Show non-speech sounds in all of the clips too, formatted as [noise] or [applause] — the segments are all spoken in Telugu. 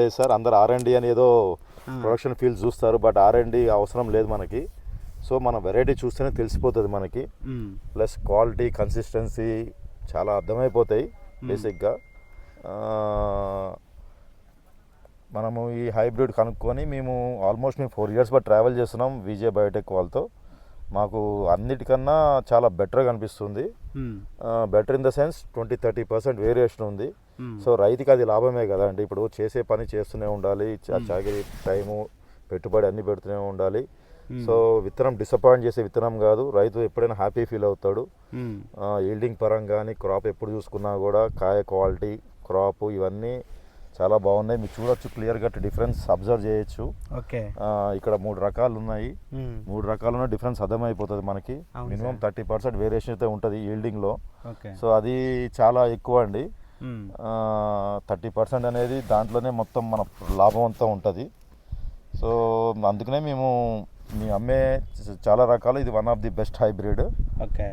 లేదు సార్ అందరు ఆర్ అండ్ అని ఏదో ప్రొడక్షన్ ఫీల్డ్ చూస్తారు బట్ ఆర్ అండ్ అవసరం లేదు మనకి. సో మన వెరైటీ చూస్తేనే తెలిసిపోతుంది మనకి. ప్లస్ క్వాలిటీ కన్సిస్టెన్సీ చాలా అర్థమైపోతాయి బేసిక్గా మనము ఈ హైబ్రిడ్ కనుక్కొని మేము ఆల్మోస్ట్ మేము ఫోర్ ఇయర్స్ బట్ ట్రావెల్ చేస్తున్నాం విజయ్ బయోటెక్ వాళ్ళతో. మాకు అన్నిటికన్నా చాలా బెటర్గా అనిపిస్తుంది. Better in the sense twenty thirty percent variation ఉంది. సో రైతుకి అది లాభమే కదండి ఇప్పుడు చేసే పని చేస్తూనే ఉండాలి చాకిరీ టైము పెట్టుబడి అన్ని పెడుతూనే ఉండాలి. సో విత్తనం డిసప్పాయింట్ చేసే విత్తనం కాదు రైతు ఎప్పుడైనా హ్యాపీ ఫీల్ అవుతాడు. ఈల్డింగ్ పరంగా కానీ క్రాప్ ఎప్పుడు చూసుకున్నా కూడా కాయ క్వాలిటీ క్రాప్ ఇవన్నీ చాలా బాగున్నాయి. మీరు చూడొచ్చు క్లియర్ కట్ డిఫరెన్స్ అబ్జర్వ్ చేయొచ్చు. ఓకే. ఇక్కడ మూడు రకాలు ఉన్నాయి. మూడు రకాలున్న డిఫరెన్స్ అర్థమైపోతుంది మనకి. మినిమం. థర్టీ పర్సెంట్ వేరియేషన్ అయితే ఉంటుంది ఈల్డింగ్లో సో అది చాలా ఎక్కువ అండి. Hmm. థర్టీ పర్సెంట్ అనేది దాంట్లోనే మొత్తం మన లాభం అంతా ఉంటుంది. సో అందుకనే మేము మేము అమ్మే చాలా రకాలు. ఇది one of the best hybrid okay.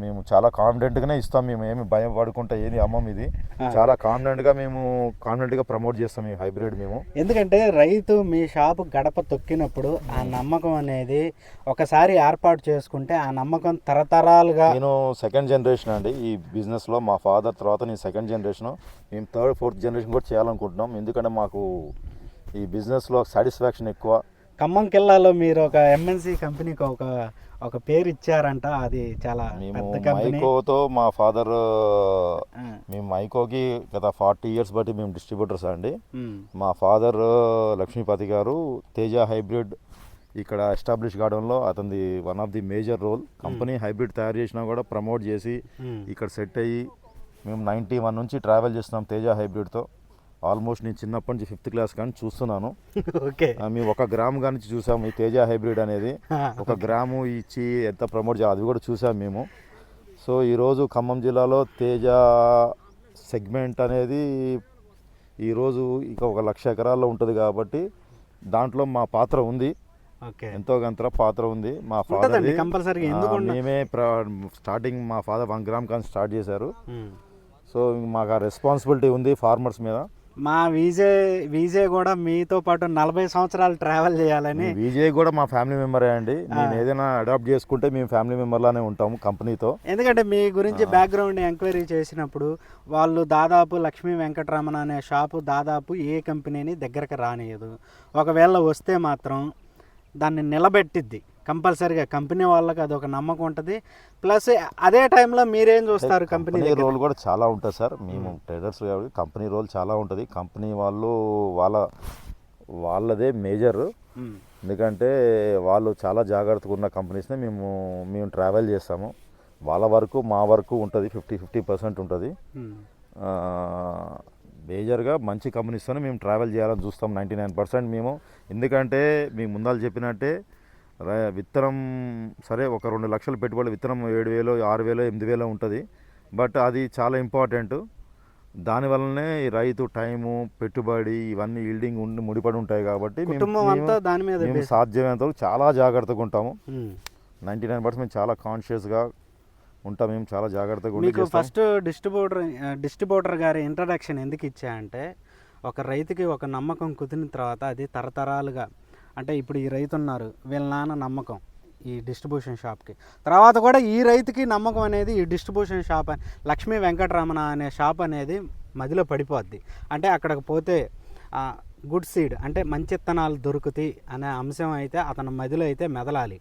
మేము చాలా కాన్ఫిడెంట్గానే ఇస్తాం. మేము ఏమి భయం పడుకుంటా ఏది అమ్మం ఇది. చాలా కాన్ఫిడెంట్గా మేము కాన్ఫిడెంట్గా ప్రమోట్ చేస్తాం ఈ హైబ్రిడ్ మేము. ఎందుకంటే రైతు మీ షాపు గడప తొక్కినప్పుడు ఆ నమ్మకం అనేది ఒకసారి ఏర్పాటు చేసుకుంటే ఆ నమ్మకం తరతరాలుగా నేను సెకండ్ జనరేషన్ అండి. ఈ బిజినెస్లో మా ఫాదర్ తర్వాత నేను సెకండ్ జనరేషన్ మేము థర్డ్ ఫోర్త్ జనరేషన్ కూడా చేయాలనుకుంటున్నాం. ఎందుకంటే మాకు ఈ బిజినెస్లో సాటిస్ఫాక్షన్ ఎక్కువ. ఖమ్మం కిల్లాలో మీరు ఒక ఎంఎన్సి కంపెనీకి ఒక ఒక పేరు ఇచ్చారంట. అది చాలా పెద్ద కంపెనీ మైకోతో మా ఫాదర్ మేము మైకోకి గత ఫార్టీ ఇయర్స్ బట్టి మేము డిస్ట్రిబ్యూటర్స్ అండి. మా ఫాదర్ లక్ష్మీపతి గారు తేజ హైబ్రిడ్ ఇక్కడ ఎస్టాబ్లిష్ కావడంలో అతనిది one of the major role company hybrid తయారు చేసినా కూడా ప్రమోట్ చేసి ఇక్కడ సెట్ అయ్యి మేము నైంటీ వన్ నుంచి ట్రావెల్ చేస్తున్నాం తేజ హైబ్రిడ్తో. ఆల్మోస్ట్ నేను చిన్నప్పటి నుంచి ఫిఫ్త్ క్లాస్ కానీ చూస్తున్నాను. [laughs] ఓకే. మేము ఒక గ్రామ్ కానీ చూసాము ఈ తేజ హైబ్రిడ్ అనేది. [laughs] ఒక గ్రాము ఇచ్చి ఎంత ప్రమోట్ చేయాలి అది కూడా చూసాం మేము. సో ఈరోజు ఖమ్మం జిల్లాలో తేజ సెగ్మెంట్ అనేది ఈరోజు ఇక ఒక లక్ష ఎకరాల్లో ఉంటుంది కాబట్టి దాంట్లో మా పాత్ర ఉంది. ఎంతో గంత పాత్ర ఉంది. మా ఫాదర్ మేమే స్టార్టింగ్ మా ఫాదర్ వన్ గ్రామ్ కానీ స్టార్ట్ చేశారు. సో మాకు ఆ రెస్పాన్సిబిలిటీ ఉంది ఫార్మర్స్ మీద. మా వీజే వీజే కూడా మీతో పాటు నలభై సంవత్సరాలు ట్రావెల్ చేయాలని. విజయ్ కూడా మా ఫ్యామిలీ మెంబరే అండి. నేను ఏదైనా అడాప్ట్ చేసుకుంటే మేము ఫ్యామిలీ మెంబర్ లానే ఉంటాము కంపెనీతో. ఎందుకంటే మీ గురించి బ్యాక్గ్రౌండ్ ఎంక్వైరీ చేసినప్పుడు వాళ్ళు దాదాపు లక్ష్మీ వెంకటరమణ అనే షాపు దాదాపు ఏ కంపెనీని దగ్గరకు రానియదు. ఒకవేళ వస్తే మాత్రం దాన్ని నిలబెట్టిద్ది. కంపల్సరీగా కంపెనీ వాళ్ళకి అది ఒక నమ్మకం ఉంటుంది. ప్లస్ అదే టైంలో మీరేం చూస్తారు కంపెనీ రోల్ కూడా చాలా ఉంటుంది సార్. మేము ట్రేడర్స్ కాబట్టి కంపెనీ రోల్ చాలా ఉంటుంది. కంపెనీ వాళ్ళు వాళ్ళ వాళ్ళదే మేజర్. ఎందుకంటే వాళ్ళు చాలా జాగ్రత్తగా ఉన్న కంపెనీస్ని మేము మేము ట్రావెల్ చేస్తాము. వాళ్ళ వరకు మా వరకు ఉంటుంది. ఫిఫ్టీ ఫిఫ్టీ పర్సెంట్ ఉంటుంది. మేజర్గా మంచి కంపెనీస్తోనే మేము ట్రావెల్ చేయాలని చూస్తాం. నైంటీ నైన్ పర్సెంట్ మేము. ఎందుకంటే మీకు ముందాలు చెప్పినట్టే విత్తనం సరే ఒక రెండు లక్షలు పెట్టుబడి విత్తనం ఏడు వేలు ఆరు వేలు ఎనిమిది వేలు ఉంటుంది. బట్ అది చాలా ఇంపార్టెంట్. దానివల్లనే ఈ రైతు టైము పెట్టుబడి ఇవన్నీ ఈల్డింగ్ ఉండి ముడిపడి ఉంటాయి కాబట్టి మేము- సాధ్యమైనంత వరకు చాలా జాగ్రత్తగా ఉంటాము. నైంటీ నైన్ పర్సెంట్ మేము చాలా కాన్షియస్గా ఉంటాం. మేము చాలా జాగ్రత్తగా మీకు. ఫస్ట్ డిస్ట్రిబ్యూటర్ డిస్ట్రిబ్యూటర్ గారి ఇంట్రడక్షన్ ఎందుకు ఇచ్చా అంటే ఒక రైతుకి ఒక నమ్మకం కుదిరిన తర్వాత అది తరతరాలుగా అంటే ఇప్పుడు ఈ రైతు ఉన్నారు వీళ్ళ నాన్న నమ్మకం ఈ డిస్ట్రిబ్యూషన్ షాప్కి. తర్వాత కూడా ఈ రైతుకి నమ్మకం అనేది ఈ డిస్ట్రిబ్యూషన్ షాప్ అని- లక్ష్మీ వెంకటరమణ అనే షాప్ అనేది మదిలో పడిపోద్ది. అంటే అక్కడికి పోతే గుడ్ సీడ్ అంటే మంచి విత్తనాలు దొరుకుతాయి అనే అంశం అయితే అతని మదిలో అయితే మెదలాలి.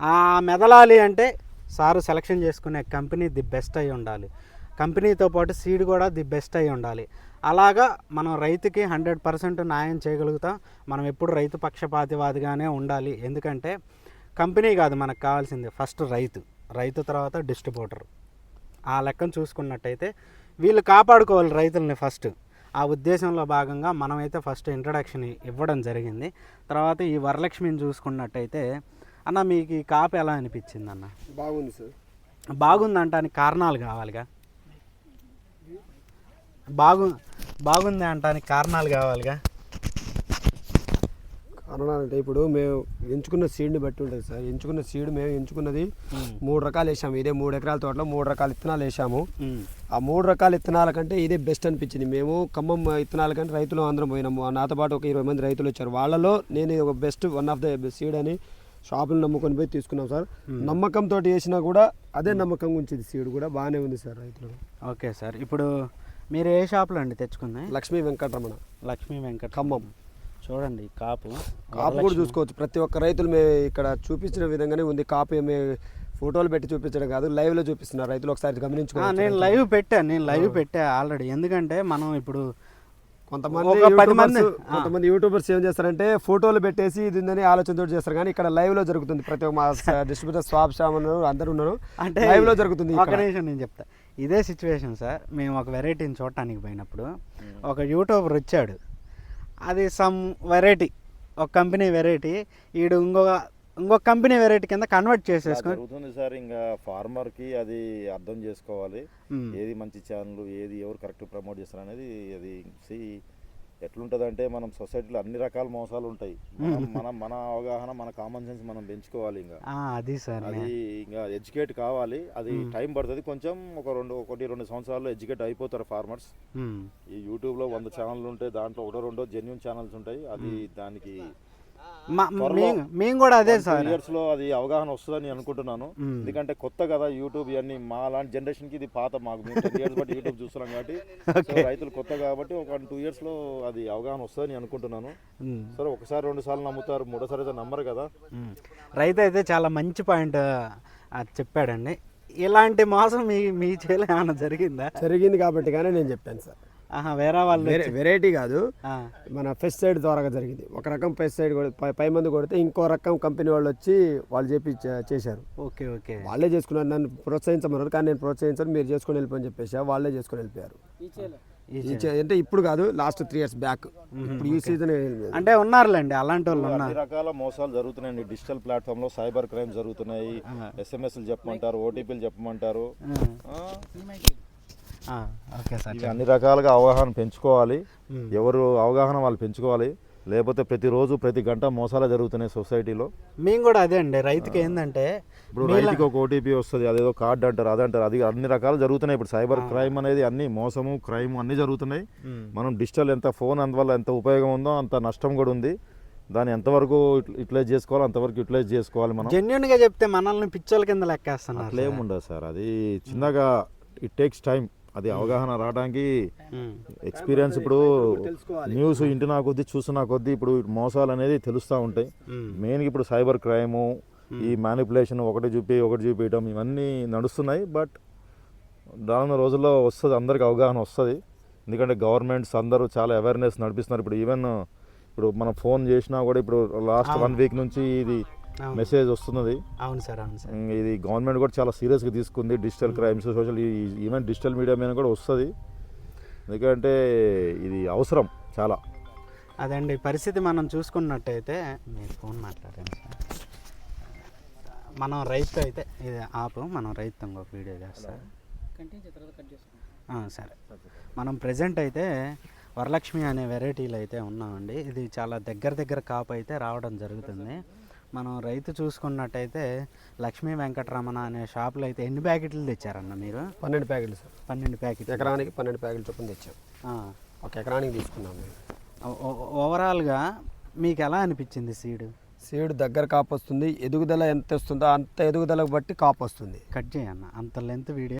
ఆ మెదలాలి అంటే సారు సెలక్షన్ చేసుకునే కంపెనీ ది బెస్ట్ అయి ఉండాలి. కంపెనీతో పాటు సీడ్ కూడా ది బెస్ట్ అయి ఉండాలి. అలాగా మనం రైతుకి హండ్రెడ్ పర్సెంట్ న్యాయం చేయగలుగుతాం. మనం ఎప్పుడు రైతు పక్షపాతివాదిగానే ఉండాలి. ఎందుకంటే కంపెనీ కాదు మనకు కావాల్సింది ఫస్ట్ రైతు. రైతు తర్వాత డిస్ట్రిబ్యూటర్. ఆ లెక్కను చూసుకున్నట్టయితే వీళ్ళు కాపాడుకోవాలి రైతుల్ని ఫస్ట్. ఆ ఉద్దేశంలో భాగంగా మనమైతే ఫస్ట్ ఇంట్రడక్షన్ ఇవ్వడం జరిగింది. తర్వాత ఈ వరలక్ష్మిని చూసుకున్నట్టయితే అన్న మీకు ఈ కాపు ఎలా అనిపించింది అన్న? బాగుంది సార్. బాగుంది అంటానికి కారణాలు కావాలిగా. బాగు బాగుంది అంటానికి కారణాలు కావాలిగా? అనడానికి ఇప్పుడు మేము ఎంచుకున్న సీడ్ని బట్టి ఉంటుంది సార్. ఎంచుకున్న సీడ్ మేము ఎంచుకున్నది. మూడు రకాలు వేసాము. ఇదే మూడు ఎకరాల తోటలో మూడు రకాల విత్తనాలు వేసాము. ఆ మూడు రకాల విత్తనాల కంటే ఇదే బెస్ట్ అనిపించింది. మేము ఖమ్మం విత్తనాల కంటే రైతులు అందరం పోయినాము. నాతో పాటు ఒక ఇరవై మంది రైతులు వచ్చారు. వాళ్ళలో నేను ఒక best one of the seed అని షాపులు నమ్ముకొని పోయి తీసుకున్నాం సార్. నమ్మకంతో వేసినా కూడా అదే నమ్మకం ఉంచింది సీడ్ కూడా బాగానే ఉంది సార్ రైతులు ఓకే సార్. ఇప్పుడు మీరు ఏ షాప్లో అండి తెచ్చుకుంది లక్ష్మీ వెంకటరమణ. లక్ష్మీ వెంకట ఖమ్మం. చూడండి కాపు. కాపు కూడా చూసుకోవచ్చు. ప్రతి ఒక్క రైతులు మేము ఇక్కడ చూపించిన విధంగానే ఉంది. కాపు ఏమి ఫోటోలు పెట్టి చూపించడం కాదు లైవ్లో చూపిస్తున్నారు. రైతులు ఒకసారి ఆ, గమనించుకోవచ్చు నేను లైవ్ పెట్టా నేను లైవ్ పెట్టా ఆల్రెడీ. ఎందుకంటే మనం ఇప్పుడు కొంతమంది యూట్యూబర్స్. కొంతమంది యూట్యూబర్స్ ఏం చేస్తారంటే ఫోటోలు పెట్టేసి ఇది ఉందని ఆలోచనతో చేస్తారు. కానీ ఇక్కడ లైవ్లో జరుగుతుంది. ప్రతి ఒక్క మా డిస్ట్రిబ్యూటర్ స్వాప్ షామ్ ఉన్నారు అందరు ఉన్నారు. అంటే లైవ్లో జరుగుతుంది ఒక ఇక్కడ. నిమిషం నేను చెప్తా. ఇదే సిచ్యువేషన్ సార్. మేము ఒక వెరైటీని చూడటానికి పోయినప్పుడు ఒక యూట్యూబర్ వచ్చాడు. అది సమ్ వెరైటీ ఒక కంపెనీ వెరైటీ ఈడు ఇంకొక ఇంకొక కంపెనీ వెరైటీ కింద కన్వర్ట్ జరుగుతుంది సార్. ఇంకా ఫార్మర్కి అది అర్థం చేసుకోవాలి. మ్మ్. ఏది మంచి ఛానల్ ఏది ఎవరు కరెక్ట్ ప్రమోట్ చేస్తారు అనేది అది సి ఎట్లుంటదంటే మనం సొసైటీలో అన్ని రకాల మోసాలు ఉంటాయి. మనం మనం మన అవగాహన మన కామన్ సెన్స్ మనం పెంచుకోవాలి ఇంకా. అది సార్ అది ఇంకా ఎడ్యుకేట్ కావాలి. అది టైం పడుతుంది. కొంచెం ఒక రెండు ఒకటి రెండు సంవత్సరాల్లో ఎడ్యుకేట్ అయిపోతారు ఫార్మర్స్. ఈ యూట్యూబ్లో వంద ఛానళ్ళు ఉంటాయి దాంట్లో ఒకటో రెండో జెన్యున్ ఛానల్స్ ఉంటాయి. అది దానికి మేము కూడా అదే సార్. ఇయర్స్లో అది అవగాహన వస్తుందని అనుకుంటున్నాను. ఎందుకంటే కొత్త కదా యూట్యూబ్ ఇవన్నీ మా లాంటి జనరేషన్కి ఇది పాత మాకు. ఇయర్స్ బట్టి యూట్యూబ్ చూస్తున్నాం కాబట్టి. [laughs] రైతులు కొత్త కాబట్టి ఒక టూ ఇయర్స్లో అది అవగాహన వస్తుందని అనుకుంటున్నాను. సరే ఒకసారి రెండు సార్లు నమ్ముతారు మూడోసారి అయితే నమ్మరు కదా. రైతు అయితే చాలా మంచి పాయింట్ చెప్పాడండి. ఇలాంటి మోసం మీ మీ చేలో ఏమైనా జరిగిందా? జరిగింది కాబట్టి కానీ నేను చెప్పాను సార్. ఆహా వేరే వాళ్ళు వేరే వెరైటీ కాదు. మన పెస్టిసైడ్ ద్వారా జరిగింది. ఒక రకం పెస్టిసైడ్ పై పై మందు కొడితే ఇంకో రకం కంపెనీ వాళ్ళు వచ్చి వాళ్ళు చెప్పి చే- చేశారు. Okay okay. వాళ్ళే చేసుకున్నారు. నన్ను ప్రోత్సహించమన్నారు. కానీ నేను ప్రోత్సహించాను. మీరు చేసుకొని వెళ్ళిపోని చెప్పేసి. వాళ్ళే చేసుకొని వెళ్ళిపోయారు. అంటే ఇప్పుడు కాదు లాస్ట్ త్రీ ఇయర్స్ బ్యాక్ ఇప్పుడు ఈ సీజన్ అంటే ఉన్నారులేండి అలాంటి వాళ్ళు ఉన్నారు. అన్ని రకాల మోసాలు జరుగుతున్నాయండి. డిజిటల్ ప్లాట్ఫామ్లో సైబర్ క్రైమ్ జరుగుతున్నాయి. ఎస్ఎంఎస్లు చెప్పమంటారు ఓటీపీలు చెప్పమంటారు. ఓకే సార్ అన్ని రకాలుగా అవగాహన పెంచుకోవాలి. ఎవరు అవగాహన వాళ్ళు పెంచుకోవాలి. లేకపోతే ప్రతిరోజు ప్రతి గంట మోసాలు జరుగుతున్నాయి సొసైటీలో. మేము కూడా అదే అండి. రైతుకి ఏంటంటే ఇప్పుడు రైతుకి ఒక ఓటీపీ వస్తుంది అదేదో కార్డు అంటారు అదంటారు అది అన్ని రకాలు జరుగుతున్నాయి. ఇప్పుడు సైబర్ క్రైమ్ అనేది అన్ని మోసము క్రైమ్ అన్ని జరుగుతున్నాయి. మనం డిజిటల్ ఎంత ఫోన్ అందువల్ల ఎంత ఉపయోగం ఉందో అంత నష్టం కూడా ఉంది. దాన్ని ఎంతవరకు యూటిలైజ్ చేసుకోవాలో అంతవరకు యూటిలైజ్ చేసుకోవాలి మనం. జెన్యున్గా చెప్తే మనల్ని పిచ్చోల కింద లెక్కేస్తున్నారు అట్లేం ఉండదు సార్. అది చిన్నగా ఇట్ టేక్స్ టైం అది అవగాహన రావడానికి. ఎక్స్పీరియన్స్ ఇప్పుడు న్యూస్ ఇంటినా కొద్దీ చూస్తున్నా కొద్దీ ఇప్పుడు మోసాలు అనేది తెలుస్తూ ఉంటాయి. మ్మ్. మెయిన్ ఇప్పుడు సైబర్ క్రైము ఈ మ్యానిపులేషన్ ఒకటి చూపి ఒకటి చూపించడం ఇవన్నీ నడుస్తున్నాయి. బట్ రానున్న రోజుల్లో వస్తుంది అందరికి అవగాహన వస్తుంది. ఎందుకంటే గవర్నమెంట్స్ అందరూ చాలా అవేర్నెస్ నడిపిస్తున్నారు. ఇప్పుడు ఈవెన్ ఇప్పుడు మనం ఫోన్ చేసినా కూడా ఇప్పుడు లాస్ట్ వన్ వీక్ నుంచి ఇది. మెసేజ్ వస్తున్నది. అవును సార్ అవును సార్. ఇది గవర్నమెంట్ కూడా చాలా సీరియస్గా తీసుకుంది. Digital crimes social even digital media మీద కూడా వస్తుంది. ఎందుకంటే ఇది అవసరం చాలా. అదండి పరిస్థితి మనం చూసుకున్నట్టయితే మీరు ఫోన్ మాట్లాడండి సార్. మనం రైతు అయితే ఇది ఆపు మనం రైతు ఇంకొక వీడియో చేస్తాం. ఆ, సరే. మనం ప్రజెంట్ అయితే వరలక్ష్మి అనే వెరైటీలు అయితే ఉన్నామండి. ఇది చాలా దగ్గర దగ్గర కాపు అయితే రావడం జరుగుతుంది. మనం రైతు చూసుకున్నట్టయితే లక్ష్మీ వెంకటరమణ అనే షాప్లో అయితే ఎన్ని ప్యాకెట్లు తెచ్చారన్న మీరు? పన్నెండు ప్యాకెట్లు సార్. పన్నెండు ప్యాకెట్లు. ఎకరానికి పన్నెండు ప్యాకెట్లు చొప్పున తెచ్చాం. ఒక ఎకరానికి తీసుకున్నాం మేము. ఓవరాల్గా మీకు ఎలా అనిపించింది సీడ్? సీడ్ దగ్గర కాపు వస్తుంది ఎదుగుదల ఎంత వస్తుందో అంత ఎదుగుదలకు బట్టి కాపు వస్తుంది. కట్ చేయన్న అంత లెంత్ వీడియో